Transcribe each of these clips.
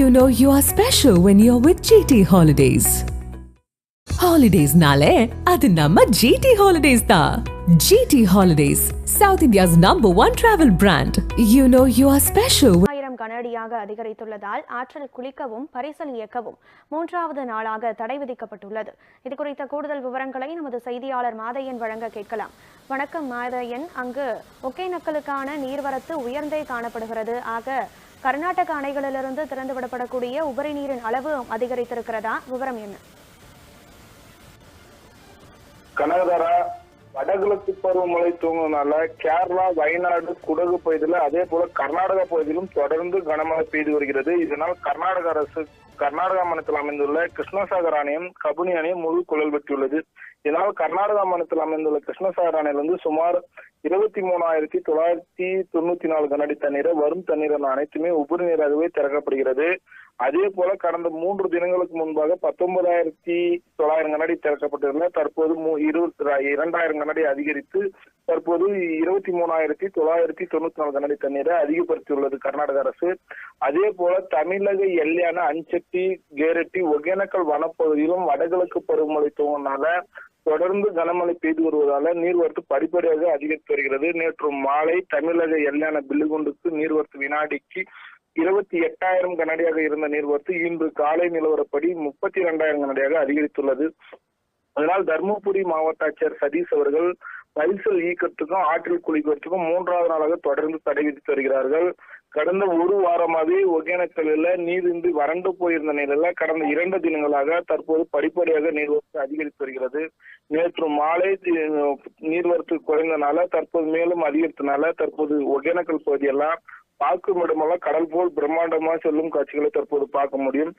You know you are special when you are with GT holidays ஹாலிடேஸ்னாலே அது நம்ம GT holidays தான். GT holidays south India's number one travel brand you know you are special ஆயிரம் கனஅடியாக அதிகரித்துள்ளதால் ஆற்றில் குளிக்கவும் பரிசல் இயக்கவும் மூன்றாவது நாளாக தடை விதிக்கப்பட்டுள்ளது. இது குறித்த கூடுதல் விவரங்களை நமது செய்தியாளர் மாதையன் வழங்க கேட்கலாம். வணக்கம் மாதையன். அங்கு ஒகேனக்கலுக்கான நீர்வரத்து உயர்ந்தே காணப்படுகிறது. ஆக கர்நாடக அணைகளிலிருந்து திறந்துவிடப்படக்கூடிய உபரி நீரின் அளவு அதிகரித்திருக்கிறதா? விவரம் என்ன? கனகதாரா வடகிழக்கு பருவமழை தூங்கினால கேரளா வயநாடு குடகு பகுதியில் அதே போல கர்நாடகா பகுதியிலும் தொடர்ந்து கனமழை பெய்து வருகிறது. இதனால் கர்நாடக அரசு கர்நாடகா மாநிலத்தில் அமைந்துள்ள கிருஷ்ணசாகர் ஆணையம் கபுனி அணையம் முழு குழல் பெற்றுள்ளது இதனால் கர்நாடகா மாநிலத்தில் அமைந்துள்ள கிருஷ்ணசாகர் அணையிலிருந்து சுமார் இருபத்தி மூணாயிரத்தி தொள்ளாயிரத்தி தொண்ணூத்தி நாலு கனஅடி தண்ணீரை வரும் தண்ணீர் என அனைத்துமே உபரி நீராகவே திறக்கப்படுகிறது. அதே போல கடந்த மூன்று தினங்களுக்கு முன்பாக பத்தொன்பதாயிரத்தி தொள்ளாயிரம் கனஅடி திறக்கப்பட்டிருந்த தற்போது இரண்டாயிரம் கனஅடி அதிகரித்து தற்போது இருபத்தி மூணாயிரத்தி தொள்ளாயிரத்தி தொண்ணூத்தி நாலு கனஅடி தண்ணீரை அதிகப்படுத்தியுள்ளது கர்நாடக அரசு. அதே போல தமிழக எல்லையான அஞ்சட்டி கேரட்டி ஒகேனக்கல் வனப்பகுதியிலும் வடகிழக்கு பருவமழை துவங்கினால தொடர்ந்து கனமழை பெய்து வருவதால நீர்வரத்து படிப்படியாக அதிகரித்து வருகிறது. நேற்று மாலை தமிழக எல்லையான பில்லுகுண்டுக்கு நீர்வரத்து வினாடிக்கு இருபத்தி எட்டாயிரம் கனடியாக இருந்த நீர்வரத்து இன்று காலை நிலவரப்படி முப்பத்தி இரண்டாயிரம் கனடியாக அதிகரித்துள்ளது. அதனால் தருமபுரி மாவட்ட ஆட்சியர் சதீஷ் அவர்கள் பரிசல் ஈக்கத்துக்கும் ஆற்றில் குளிக்கிறதுக்கும் மூன்றாவது நாளாக தொடர்ந்து தடை விதித்து வருகிறார்கள். கடந்த ஒரு வாரமாகவே ஒகேனக்கல்ல நீர் இன்றி வறண்டு போயிருந்த நிலையில கடந்த இரண்டு தினங்களாக தற்போது படிப்படியாக நீர்வரத்து அதிகரித்து வருகிறது. நேற்று மாலை நீர்வரத்து குறைந்தனால தற்போது மேலும் அதிகரித்தனால தற்போது ஒகேனக்கல் பகுதியெல்லாம் பார்க்கும் இடமெல்லாம் கடல் போல் பிரம்மாண்டமா செல்லும் காட்சிகளை தற்போது பார்க்க முடியும்.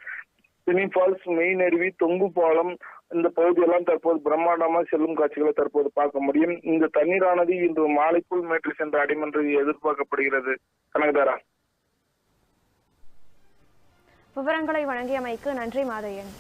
சினி ஃபால்ஸ் மெயின் அருவி தொங்கு பாலம் இந்த பகுதியெல்லாம் தற்போது பிரம்மாண்டமா செல்லும் காட்சிகளை தற்போது பார்க்க முடியும். இந்த தண்ணீரானது இன்று மாலைக்குள் மேற்று சென்ற அடையும் என்று எதிர்பார்க்கப்படுகிறது. கனகதாரா. விவரங்களை வழங்கியமைக்கு நன்றி மாதையன்.